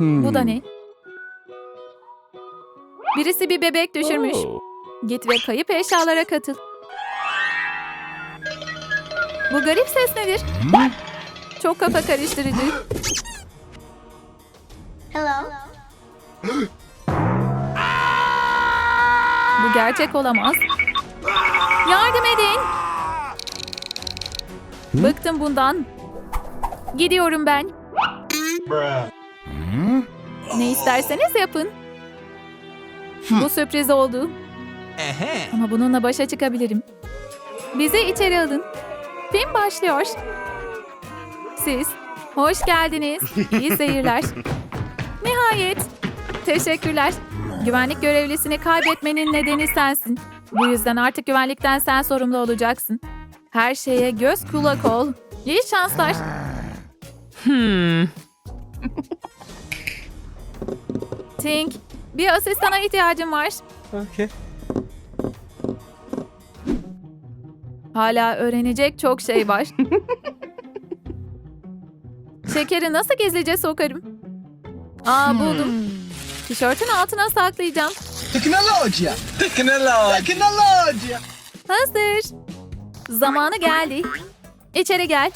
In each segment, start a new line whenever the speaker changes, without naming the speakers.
Bu da ne? Birisi bir bebek düşürmüş.
Oh.
Git ve kayıp eşyalara katıl. Bu garip ses nedir? Çok kafa karıştırıcı.
Hello.
Bu gerçek olamaz. Yardım edin. Bıktım bundan. Gidiyorum ben. Ne isterseniz yapın. Bu sürpriz oldu. Ama bununla başa çıkabilirim. Bizi içeri alın. Film başlıyor. Siz hoş geldiniz. İyi seyirler. Nihayet. Teşekkürler. Güvenlik görevlisini kaybetmenin nedeni sensin. Bu yüzden artık güvenlikten sen sorumlu olacaksın. Her şeye göz kulak ol. İyi şanslar. Tink, bir asistana ihtiyacım var.
Okay.
Hala öğrenecek çok şey var. Şekeri nasıl gizlice sokarım? Aa buldum. Tişörtün altına saklayacağım.
Tecnologia! Tecnologia! Tecnologia!
Hazır. Zamanı geldi. İçeri gel.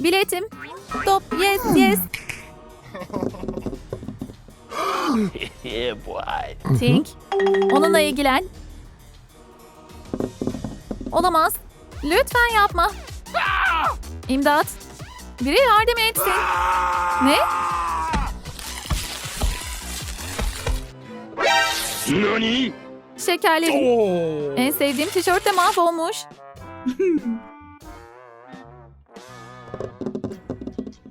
Biletim. Top yes yes.
Yeah, boy.
Tink. Onunla ilgilen. Olamaz. Lütfen yapma. İmdat. Biri yardım etsin. Ne?
Nani?
Şekerlerim. En sevdiğim tişört de mahvolmuş.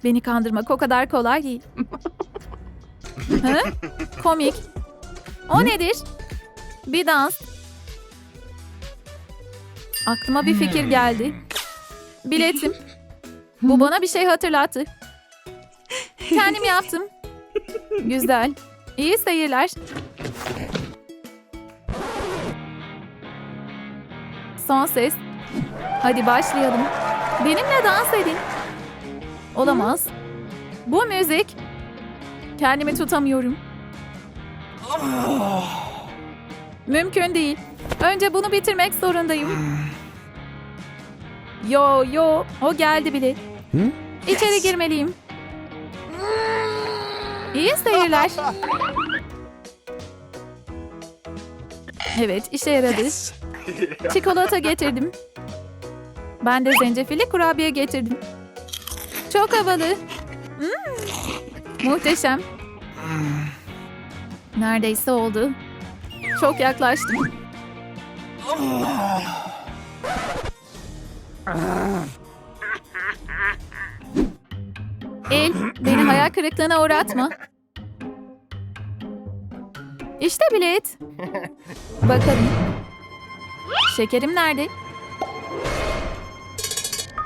Beni kandırmak o kadar kolay değil. Hı? Komik. O nedir? Bir dans. Aklıma bir fikir geldi. Biletim. Bu bana bir şey hatırlattı. Kendim yaptım. Güzel. İyi seyirler. Son ses. Hadi başlayalım. Benimle dans edin. Olamaz. Bu müzik. Kendimi tutamıyorum. Mümkün değil. Önce bunu bitirmek zorundayım. Yo yo, o geldi bile. İçeri girmeliyim. İyi seyirler. Evet, işe yaradı. Çikolata getirdim. Ben de zencefilli kurabiye getirdim. Çok havalı. Hmm, Muhteşem. Neredeyse oldu. Çok yaklaştım. El, beni hayal kırıklığına uğratma. İşte bilet. Bakalım. Şekerim nerede?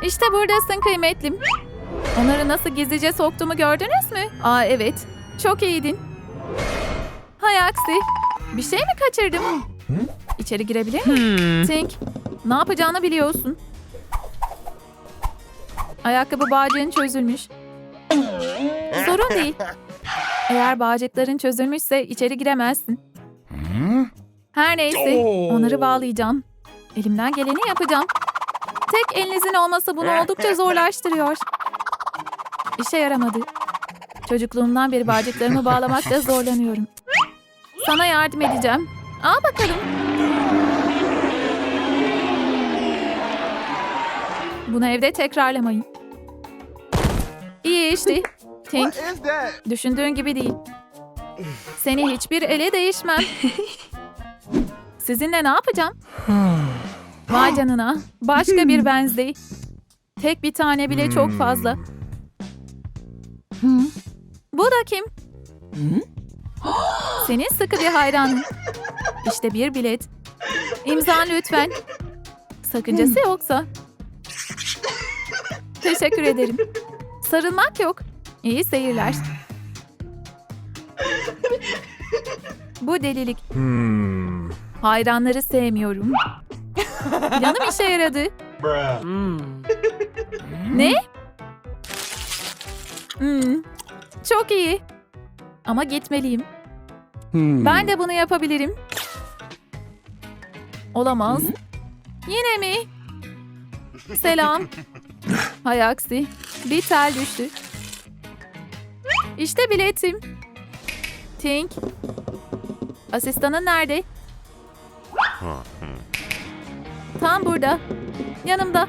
İşte buradasın kıymetlim. Onları nasıl gizlice soktuğumu gördünüz mü? Aa evet. Çok iyiydin. Hay aksi. Bir şey mi kaçırdım? İçeri girebilir miyim? Tink, ne yapacağını biliyorsun. Ayakkabı bağcığın çözülmüş. Sorun değil. Eğer bağcıkların çözülmüşse içeri giremezsin. Her neyse, onları bağlayacağım. Elimden geleni yapacağım. Tek elinizin olması bunu oldukça zorlaştırıyor. İşe yaramadı. Çocukluğumdan beri bağcıklarımı bağlamakta zorlanıyorum. Sana yardım edeceğim. Al bakalım. Bunu evde tekrarlamayın. İyi işti. Tink, düşündüğün gibi değil. Seni hiçbir ele değişmem. Sizinle ne yapacağım? Vay canına. Başka bir Wednesday. Tek bir tane bile çok fazla. Bu da kim? Senin sıkı bir hayranın. İşte bir bilet. İmzan lütfen. Sakıncası yoksa. Teşekkür ederim. Sarılmak yok. İyi seyirler. Bu delilik. Hayranları sevmiyorum. Planım işe yaradı. Ne? Hmm, çok iyi. Ama gitmeliyim. Ben de bunu yapabilirim. Olamaz. Yine mi? Selam. Hay aksi. Bir tel düştü. İşte biletim. Tink. Asistanın nerede? Tam burada. Yanımda.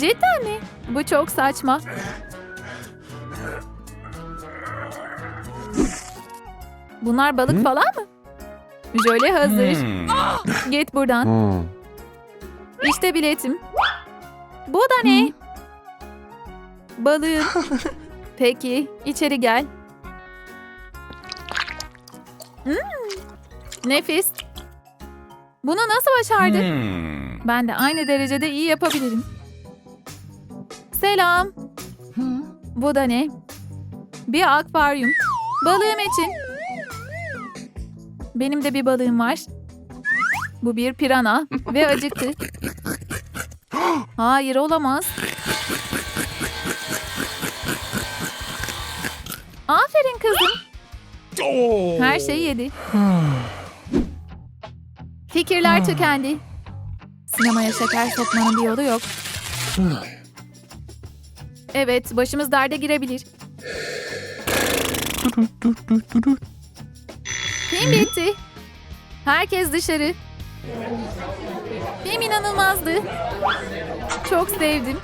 Cidden mi? Bu çok saçma. Bunlar balık falan mı? Jöle hazır. Git buradan. İşte biletim. Bu da ne? Balığım. Peki, içeri gel. Hmm, nefis. Bunu nasıl başardın? Ben de aynı derecede iyi yapabilirim. Selam. Bu da ne? Bir akvaryum. Balığım için. Benim de bir balığım var. Bu bir pirana ve acıktı. Hayır olamaz. Aferin kızım. Her şeyi yedi. Fikirler tükendi. Sinemaya şeker sokmanın bir yolu yok. Evet, başımız derde girebilir. Film bitti. Herkes dışarı. Film inanılmazdı. Çok sevdim.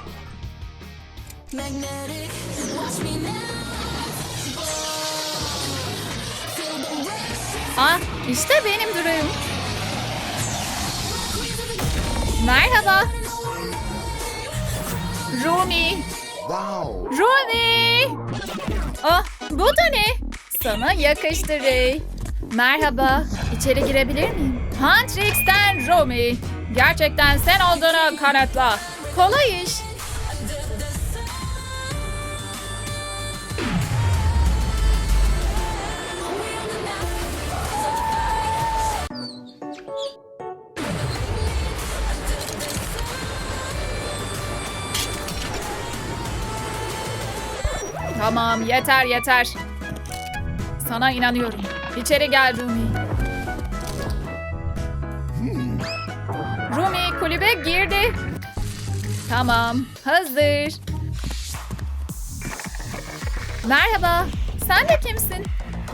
Ah, işte benim durağım. Merhaba. Rumi. Rumi. Ah, bu da ne? Sana yakıştı Ray. Merhaba, içeri girebilir miyim? Huntrix'ten Rumi. Gerçekten sen olduğunu kanıtla. Kolay iş. Tamam, yeter yeter. Sana inanıyorum. İçeri gel Rumi. Rumi kulübe girdi. Tamam, hazır. Merhaba, sen de kimsin?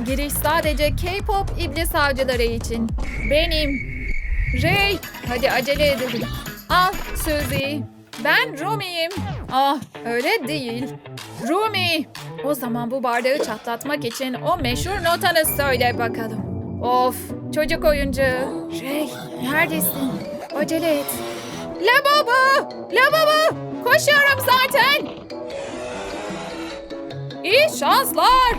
Giriş sadece K-pop iblis avcıları için. Benim. Ray, hadi acele edelim. Al Suzy. Ben Rumi'yim. Ah, öyle değil. Rumi. O zaman bu bardağı çatlatmak için o meşhur notanı söyle bakalım. Of, çocuk oyuncu. Ray, neredesin? Acele et. Lavabo! Lavabo! Koşuyorum zaten. İyi şanslar.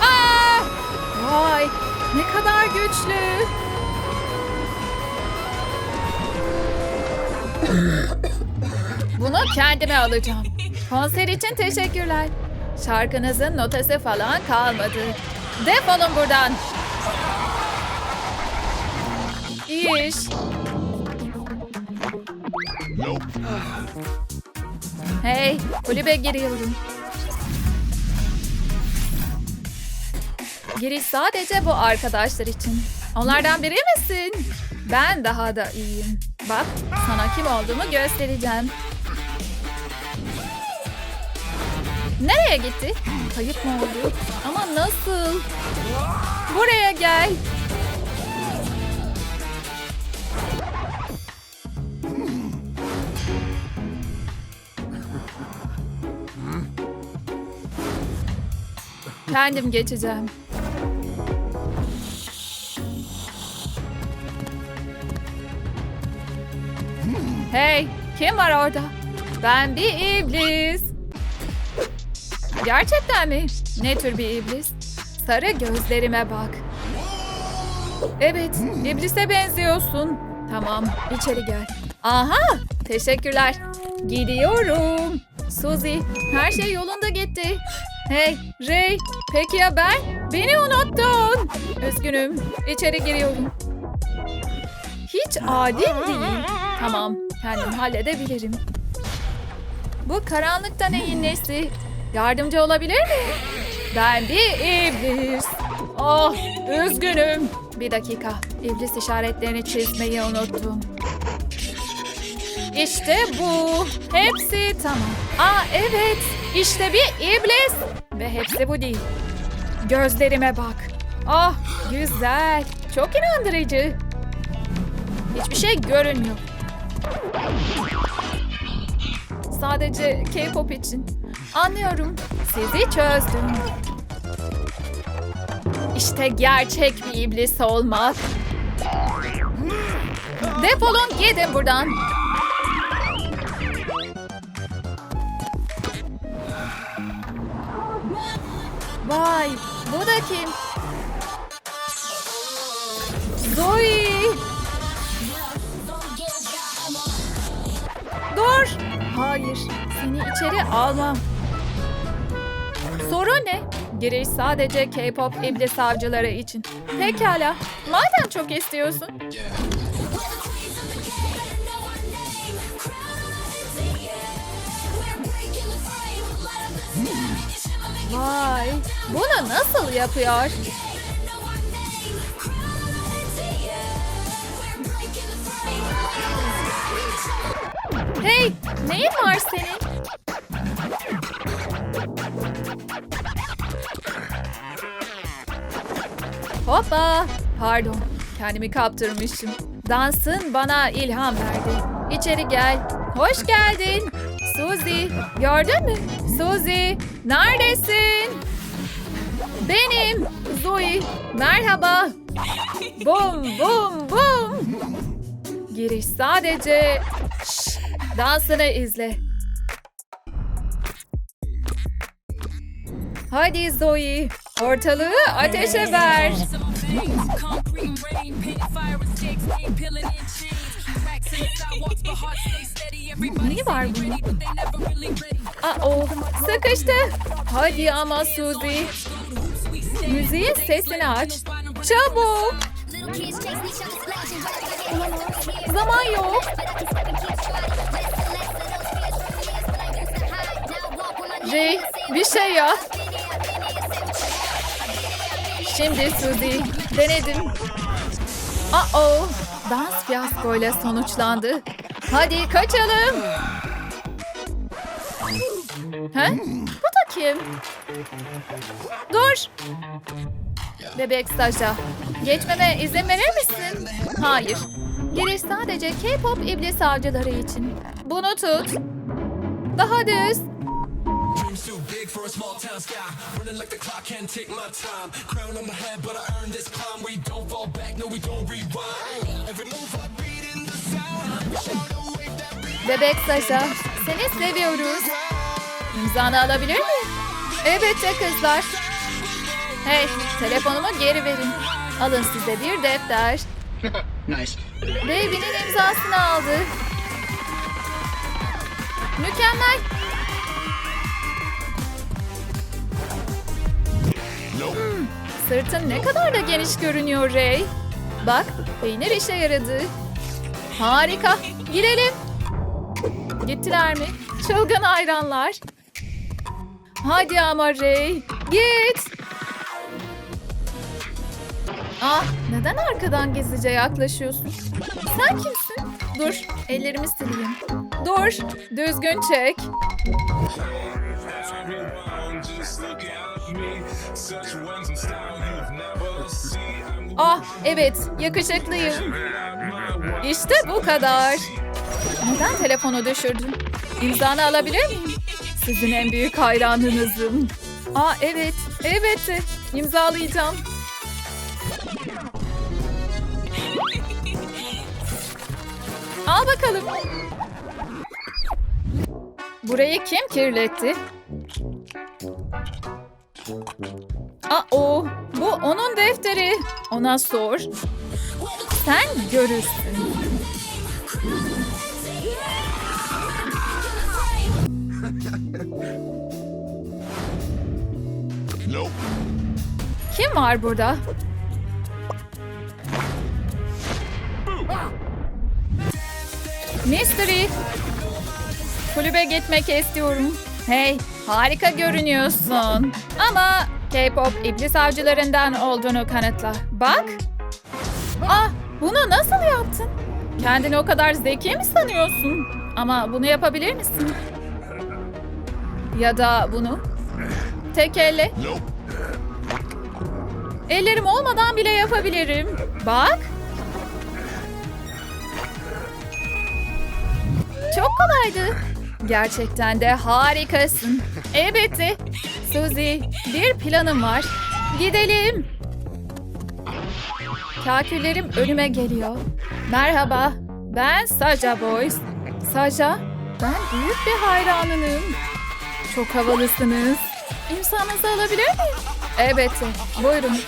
Aa! Vay, ne kadar güçlü. Bunu kendime alacağım. Konser için teşekkürler. Şarkınızın notası falan kalmadı. Defolun buradan. İyi iş. Hey, kulübe giriyorum. Giriş sadece bu arkadaşlar için. Onlardan biri misin? Ben daha da iyiyim. Bak, sana kim olduğumu göstereceğim. Nereye gitti? Kayıp mı oldu? Ama nasıl? Buraya gel. Kendim geçeceğim. Hey, kim var orada? Ben bir iblis. Gerçekten mi? Ne tür bir iblis? Sarı gözlerime bak. Evet, iblise benziyorsun. Tamam, içeri gel. Aha, teşekkürler. Gidiyorum. Suzy, her şey yolunda gitti. Hey, Ray, peki ya ben? Beni unuttun. Üzgünüm, içeri giriyorum. Hiç adil değil. Tamam, kendim halledebilirim. Bu karanlıkta neyin nesi? Yardımcı olabilir mi? Ben bir iblis. Oh, üzgünüm. Bir dakika, iblis işaretlerini çizmeyi unuttum. İşte bu. Hepsi tamam. Aa evet, işte bir iblis. Ve hepsi bu değil. Gözlerime bak. Ah, güzel. Çok inandırıcı. Hiçbir şey görünmüyor. Sadece K-pop için. Anlıyorum. Sizi çözdüm. İşte gerçek bir iblis olmak. Defolun gidin buradan. Vay, bu da kim? Zoe! Hayır, seni içeri almam. Sorun ne? Giriş sadece K-pop iblis avcıları için. Pekala, madem çok istiyorsun. Vay, bunu nasıl yapıyor? Hey, neyin var senin? Hoppa! Pardon, kendimi kaptırmışım. Dansın bana ilham verdi. İçeri gel. Hoş geldin. Suzy, gördün mü? Suzy, neredesin? Benim. Zoe, merhaba. Bum bum bum. Giriş sadece... Dansını izle. Hadi Zoe, ortalığı ateşe ver. Ne var bunun? Aa, sıkıştı. Hadi ama Suzy. Müziğin sesini aç. Çabuk. Zaman yok. Ray, bir şey yap. Şimdi Suzy, denedim. Aa, dans fiyaskoyla sonuçlandı. Hadi kaçalım. He? Bu da kim? Dur. Bebek Sasha. Geçmeme izin verir misin? Hayır. Giriş sadece K-pop iblis avcıları için. Bunu tut. Daha düz.
Dreams too big for a small town sky. Running like the clock, can't take my time. Crown on my head, but I earned this climb. We don't fall back, no, we don't rewind. Every move I beat in the sound. That beat.
Bebek Sasha. Seni seviyoruz. İmzanı alabilir miyim? Elbette kızlar. Hey, telefonumu geri verin. Alın size bir defter.
Nice.
Baby'nin imzasını aldı. Mükemmel. Hmm, sırtın ne kadar da geniş görünüyor Ray. Bak, peynir işe yaradı. Harika. Girelim. Gittiler mi? Çılgın hayranlar. Hadi ama Ray. Git. Ah, neden arkadan gizlice yaklaşıyorsun? Sen kimsin? Dur, ellerimi sileyim. Dur, düzgün çek. Ah, evet, yakışıklıyım. İşte bu kadar. Neden telefonu düşürdün? İmzanı alabilir miyim? Sizin en büyük hayranınızım. Aa evet, evet. İmzalayacağım. Al bakalım. Burayı kim kirletti? O, bu onun defteri. Ona sor. Sen görürsün. Kim var burada? Mystery. Kulübe gitmek istiyorum. Hey, harika görünüyorsun. Ama K-pop iblis avcılarından olduğunu kanıtla. Bak. Ah, bunu nasıl yaptın? Kendini o kadar zeki mi sanıyorsun? Ama bunu yapabilir misin? Ya da bunu? Tek elle. Ellerim olmadan bile yapabilirim. Bak. Çok kolaydı. Gerçekten de harikasın. Elbette. Suzy, bir planım var. Gidelim. Kaküllerim önüme geliyor. Merhaba, ben Saja Boys. Saja, ben büyük bir hayranınım. Çok havalısınız. İmzanızı alabilir miyim? Elbette, buyurun.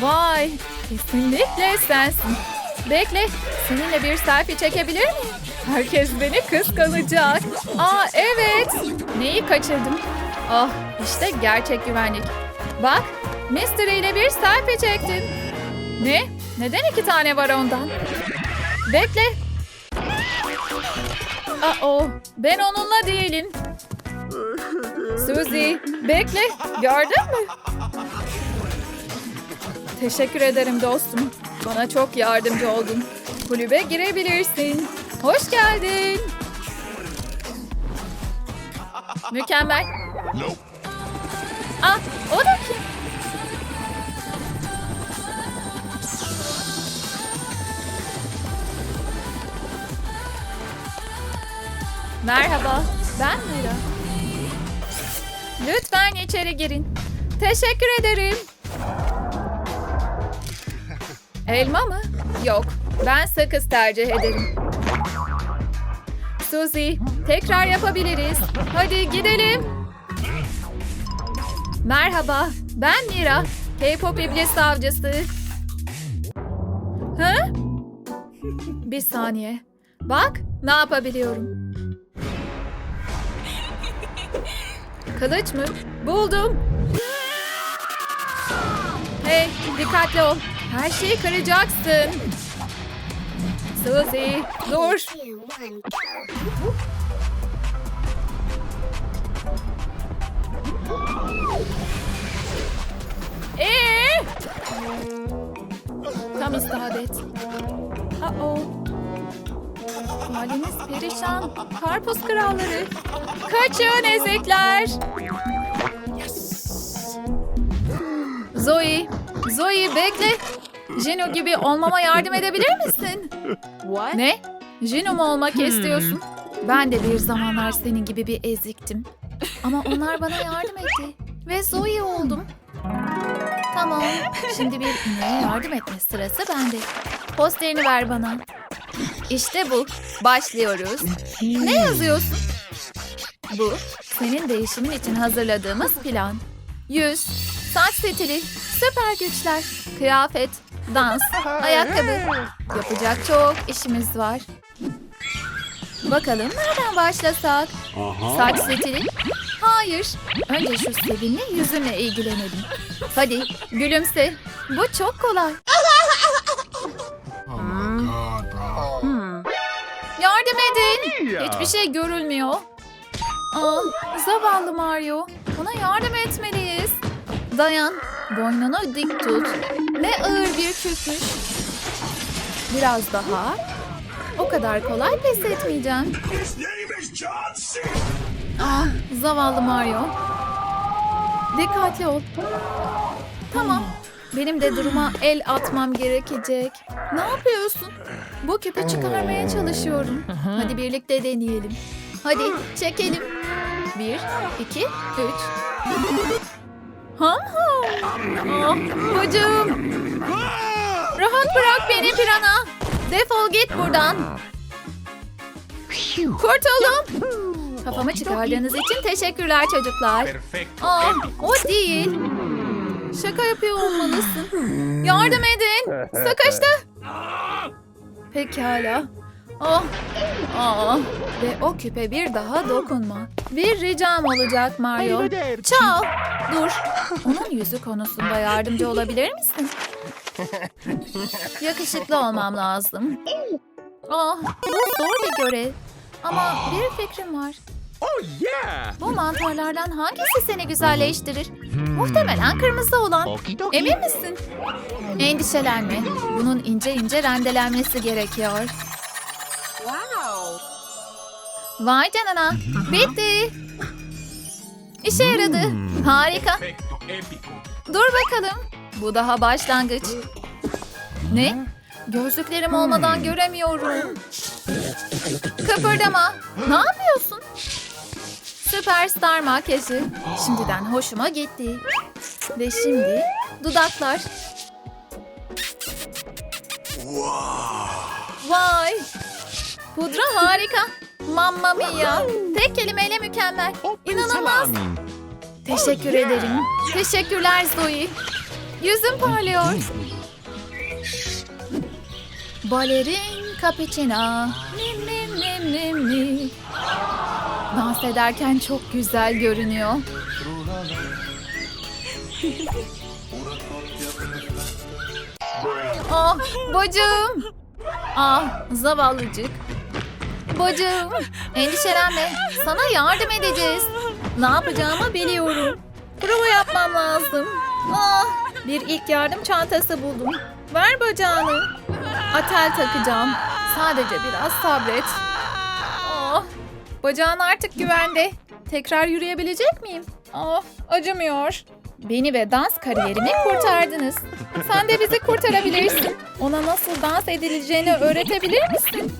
Vay, kesinlikle sensin. Bekle, seninle bir selfie çekebilir miyim? Herkes beni kıskanacak. Aa evet. Neyi kaçırdım? Ah işte gerçek güvenlik. Bak, Mystery ile bir selfie çektim. Ne? Neden iki tane var ondan? Bekle. Aa, ben onunla değilim. Suzy, bekle. Gördün mü? Teşekkür ederim dostum. Bana çok yardımcı oldun. Kulübe girebilirsin. Hoş geldin. Mükemmel. Ah, o da kim? Merhaba, ben Mira. Lütfen içeri girin. Teşekkür ederim. Elma mı? Yok. Ben sakız tercih ederim. Suzy, tekrar yapabiliriz. Hadi gidelim. Merhaba, ben Mira. K-pop iblis avcısı. Ha? Bir saniye. Bak, ne yapabiliyorum. Kılıç mı? Buldum. Hey, dikkatli ol. Her şeyi kıracaksın. Suzy, dur. Ee? Tam isabet. Uh-oh. Haliniz perişan. Karpuz kralları. Kaçın ezekler. Zoe, Zoe bekle. Jino gibi olmama yardım edebilir misin? Ne? Jino mu olmak istiyorsun? Ben de bir zamanlar senin gibi bir eziktim. Ama onlar bana yardım etti. Ve Zoe oldum. Tamam. Şimdi bir ineğe yardım etme sırası bende. Posterini ver bana. İşte bu. Başlıyoruz. Ne yazıyorsun? Bu, senin değişimin için hazırladığımız plan. Yüz, saç stili, süper güçler, kıyafet, dans, ayakkabı. Yapacak çok işimiz var. Bakalım nereden başlasak? Saç stili? Hayır. Önce şu sevimli yüzünle ilgilenelim. Hadi gülümse. Bu çok kolay. Yardım edin. Hiçbir şey görülmüyor. Aa, zavallı Mario. Ona yardım etmeliyiz. Dayan. Boynunu dik tut. Ne ağır bir küpmüş. Biraz daha. O kadar kolay pes etmeyeceğim. Ah, zavallı Mario. Dikkatli ol. Tamam. Benim de duruma el atmam gerekecek. Ne yapıyorsun? Bu küpü çıkarmaya çalışıyorum. Hadi birlikte deneyelim. Hadi çekelim. Bir, iki, üç. Ham ham. Ah, bacım. Rahat bırak beni pirana. Defol git buradan. Kurtuldum. Kafamı çıkardığınız için teşekkürler çocuklar. Aa, o değil. Şaka yapıyor olmalısın. Yardım edin. Sıkıştı. Pekala. Oh. Aa. Ve o küpe bir daha dokunma. Bir ricam olacak Mario. Çal. Dur. Onun yüzü konusunda yardımcı olabilir misin? Yakışıklı olmam lazım. Ah, bu zor bir görev. Ama bir fikrim var.
Oh yeah!
Bu mantarlardan hangisi seni güzelleştirir? Muhtemelen kırmızı olan. Emin misin? Endişelenme. Bunun ince ince rendelenmesi gerekiyor. Vay canına. Bitti. İşe yaradı. Harika. Dur bakalım. Bu daha başlangıç. Ne? Gözlüklerim olmadan göremiyorum. Kıpırdama. Ne yapıyorsun? Süperstar makyajı. Şimdiden hoşuma gitti. Ve şimdi dudaklar. Vay. Pudra harika. Mamma mia. Tek kelimeyle mükemmel. İnanılmaz. Teşekkür ederim. Teşekkürler Zoe. Yüzüm parlıyor. Balerin cappuccino. Nim nim nim nim nim. Dans ederken çok güzel görünüyor. Ah bacım. Ah zavallıcık. Bacım endişelenme sana yardım edeceğiz. Ne yapacağımı biliyorum. Prova yapmam lazım. Ah bir ilk yardım çantası buldum. Ver bacağını. Atel takacağım. Sadece biraz sabret. Ah Bacağın artık güvende. Tekrar yürüyebilecek miyim? Ah, acımıyor. Beni ve dans kariyerimi kurtardınız. Sen de bizi kurtarabilirsin. Ona nasıl dans edileceğini öğretebilir misin?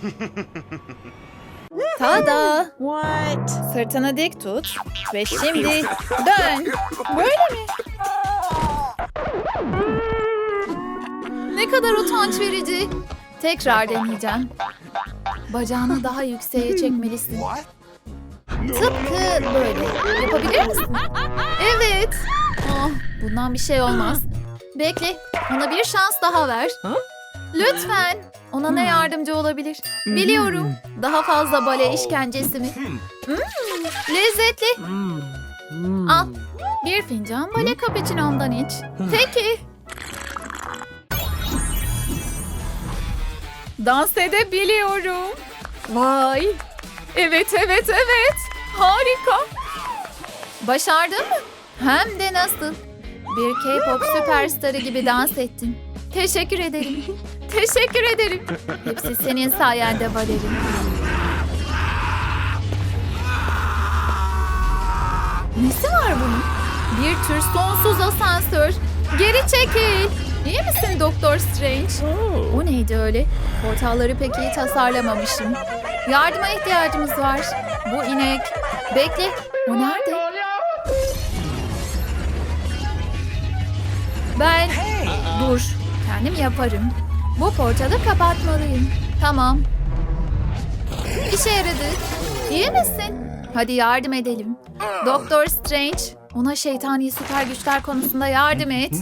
Tada! What? Sırtını dik tut ve şimdi dön. Böyle mi? Ne kadar utanç verici. Tekrar deneyeceğim. Bacağını daha yükseğe çekmelisin. Tıpkı böyle. Yapabilir misin? Evet. Ah, bundan bir şey olmaz. Bekle. Ona bir şans daha ver. Lütfen. Ona ne yardımcı olabilir? Biliyorum. Daha fazla bale işkencesi mi? Hmm, lezzetli. Al. Bir fincan bale cappuccino'mdan iç. Peki. Dans edebiliyorum. Vay. Evet, evet, evet. Harika. Başardın mı? Hem de nasıl? Bir K-pop süperstarı gibi dans ettin. Teşekkür ederim. Teşekkür ederim. Hepsi senin sayende Valerin. Nesi var bunun? Bir tür sonsuz asansör. Geri çekil. İyi misin Doktor Strange? O neydi öyle? Portalları pek iyi tasarlamamışım. Yardıma ihtiyacımız var. Bu inek. Bekle. O nerede? Ben... Dur. Kendim yaparım. Bu portalı kapatmalıyım. Tamam. İşe yaradı. İyi misin? Hadi yardım edelim. Doktor Strange, ona şeytani süper güçler konusunda yardım et.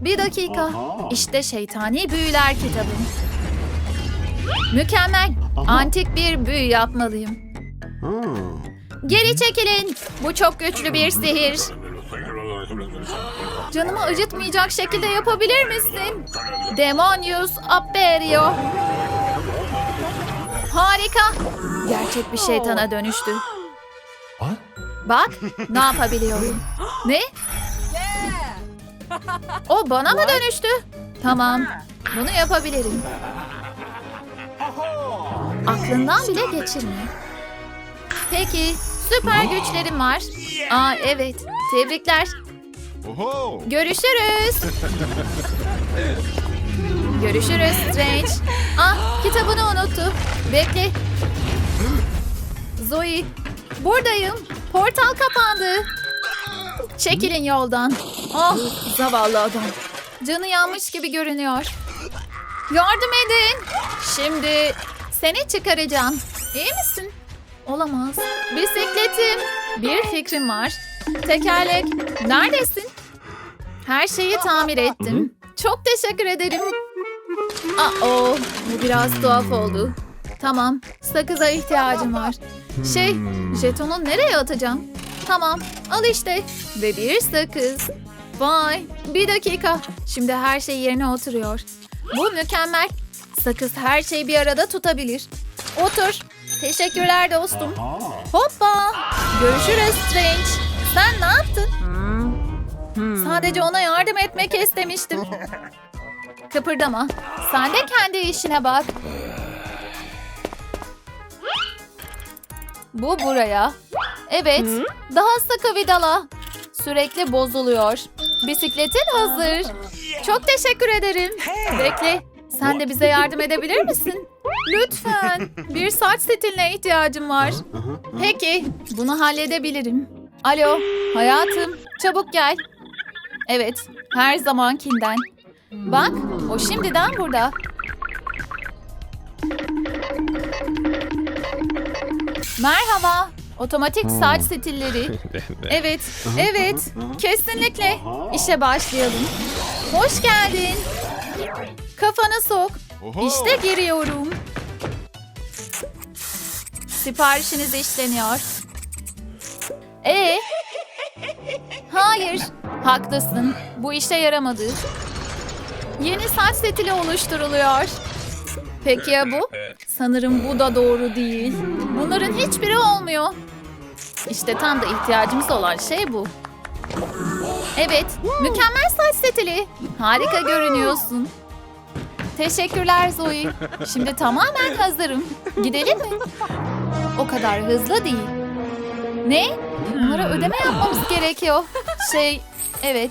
Bir dakika. İşte şeytani büyüler kitabım. Mükemmel. Antik bir büyü yapmalıyım. Geri çekilin. Bu çok güçlü bir sihir. Canımı acıtmayacak şekilde yapabilir misin? Demonius Aperio. Harika. Gerçek bir şeytana dönüştü. Bak ne yapabiliyorum. Ne? O bana mı dönüştü? Tamam. Bunu yapabilirim. Aklından bile geçirme. Peki, süper güçlerim var. Aa evet, tebrikler. Görüşürüz. Görüşürüz Strange. Ah, kitabını unuttu. Bekle. Zoe, buradayım. Portal kapandı. Çekilin yoldan. Ah, zavallı adam. Canı yanmış gibi görünüyor. Yardım edin. Şimdi seni çıkaracağım. İyi misin? Olamaz. Bisikletim. Bir fikrim var. Tekerlek. Neredesin? Her şeyi tamir ettim. Çok teşekkür ederim. Aa, bu biraz tuhaf oldu. Tamam, sakıza ihtiyacım var. Şey, jetonu nereye atacağım? Tamam, al işte. Ve bir sakız. Vay, bir dakika. Şimdi her şey yerine oturuyor. Bu mükemmel. Sakız her şeyi bir arada tutabilir. Otur. Teşekkürler dostum. Hoppa. Görüşürüz Strange. Sen ne yaptın? Sadece ona yardım etmek istemiştim. Kıpırdama. Sen de kendi işine bak. Bu buraya. Evet. Daha sıkı vidala. Sürekli bozuluyor. Bisikletin hazır. Çok teşekkür ederim. Bekle. Sen de bize yardım edebilir misin? Lütfen. Bir saç stiline ihtiyacım var. Peki. Bunu halledebilirim. Alo. Hayatım. Çabuk gel. Evet. Her zamankinden. Bak. O şimdiden burada. Merhaba. Otomatik saç stilleri. Evet, evet. Kesinlikle. İşe başlayalım. Hoş geldin. Kafanı sok. İşte giriyorum. Siparişiniz işleniyor. Ee? Hayır. Haklısın. Bu işe yaramadı. Yeni saç stili oluşturuluyor. Peki ya bu? Sanırım bu da doğru değil. Bunların hiçbiri olmuyor. İşte tam da ihtiyacımız olan şey bu. Evet, mükemmel saç stili. Harika görünüyorsun. Teşekkürler Zoe. Şimdi tamamen hazırım. Gidelim mi? O kadar hızlı değil. Ne? Onlara ödeme yapmamız gerekiyor. Şey, evet.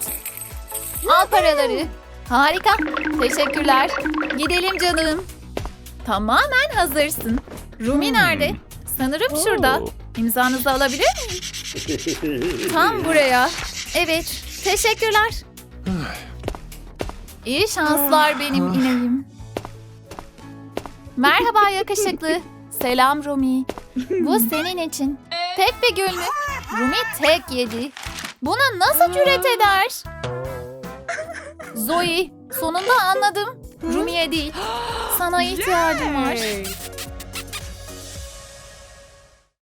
Al paraları. Harika. Teşekkürler. Gidelim canım. Tamamen hazırsın. Rumi nerede? Sanırım şurada. İmzanızı alabilir miyim? Tam buraya. Evet. Teşekkürler. İyi şanslar benim ineğim. Merhaba yakışıklı. Selam Rumi. Bu senin için. Tek bir günlük. Rumi tek yedi. Buna nasıl cüret eder? Zoe, sonunda anladım. Rumi'ye değil. Sana ihtiyacım var.